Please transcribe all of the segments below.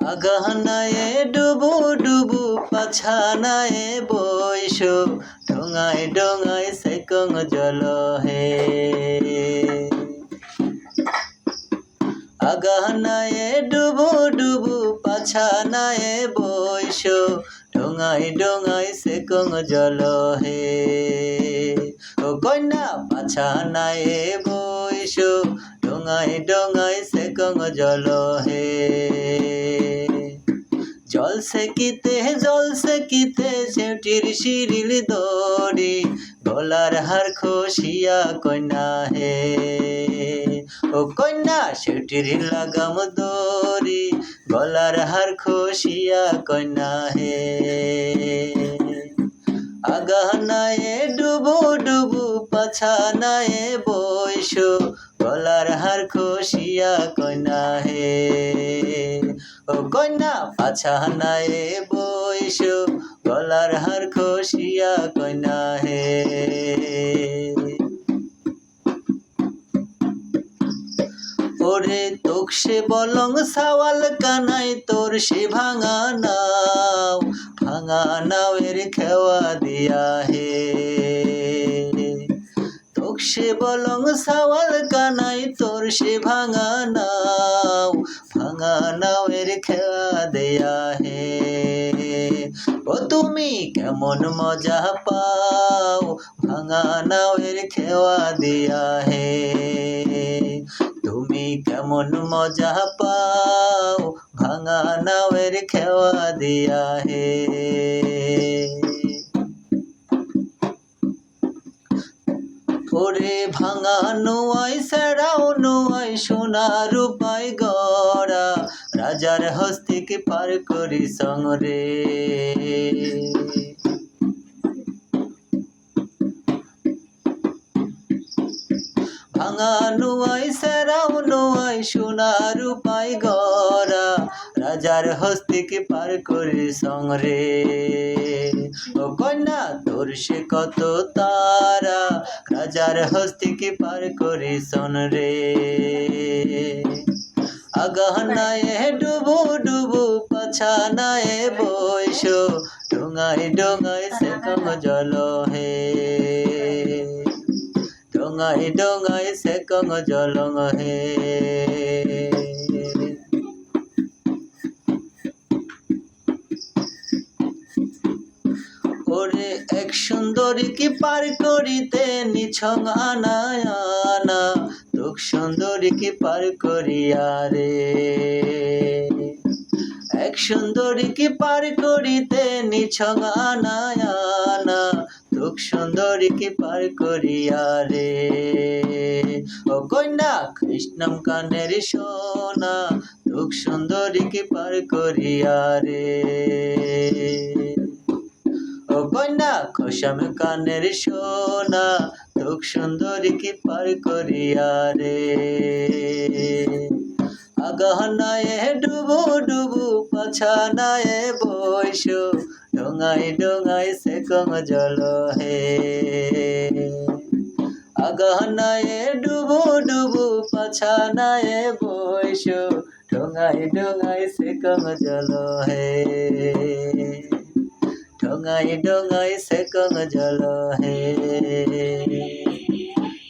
আগাহানায় ডুবু ডুবু, পাছানায় বৈশ ডোঙায় ডোঙায় সেকং জল হে আগাহানায় ডুবু ডুবু, পাছানায় বৈশ ডোঙায় ডোঙায় সেকং জল হে ও কন্যা, পাছানায় বৈশ ডোঙায় ডোঙায় সেকং জল হে জল সেকিতে জল সেকিতে সেটির শিরিল দড়ি, গলার হার খসিয়া কন্যা হে। ও কন্যা, সেটির লাগাম দড়ি, গলার হার খসিয়া কন্যা হে। আগানায় ডুবু ডুবু, পাছানায় বৈশ গলার হার খসিয়া কন্যা হে। ও কন্যা পাছানায় বৈশ, গলার হার খসিয়া কন্যা হে। ওরে তোক সে বলং সাওয়াল কানাই, তোর সে ভাঙা নাও, ভাঙা নাওয়ের খেওয়া দিয়া হে। সে বলং সাওয়াল কানাই তোর সে ভাঙা নাও। ভাঙা নাওয়ের খেওয়া দেয়া হে। ও তুমি কেমন মজা পাও? ভাঙা নাওয়ের খেওয়া দিয়া হে। তুমি কেমন মজা পাও? ভাঙা নাওয়ের খেওয়া দিয়া হে। ওরে ভাঙা নোয়াই, সেরাও নোয়াই সোনা রূপাই গড়া। রাজার হস্তিকে পার করি সঙ্গে। ভাঙা নোয়াই, সেরাও নোয়াই সোনা রূপাই গড়া। রাজার হস্তিকে পার করি সঙ্গে ও কন্যা, তোর সে কত তারা? রাজার হস্তিকে পার করি সন রে। আগানায় ডুবু ডুবু, পাছানায় বৈশ ডোঙায় ডোঙায় সে কম জল হে। ডোঙায় ডোঙায় সে কম জলং হে। ওরে এক সুন্দরী কি পার করিতে নিছং আনায় আনা তোক সুন্দরী কি পার করিয়া রে? এক সুন্দরী কি পার করিতে নিছং আনায় আনা তোক সুন্দরী কি পার করিয়া রে। ও কন্যা, কৃষ্ণম কানের সোনা তোক সুন্দরী কি পার করিয়া রে। ও কন্যা খোসাম কানের সোনা তোক সুন্দরী কি পার করিয়া রে। আগানায় ডুবু ডুবু পাছানায় বৈশ ডোঙায় ডোঙায় সে কম জল হে। আগানায় ডুবু ডুবু, পাছানায় বৈশ ডোঙায় ডোঙায় সে কম জল হে। ডোঙায় ডোঙায় সে কম জল হে।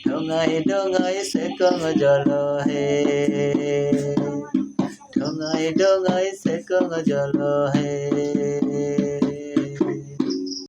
ডোঙায় ডোঙায় সে কম জল হে। ডোঙায় ডোঙায় সে কম জল হে।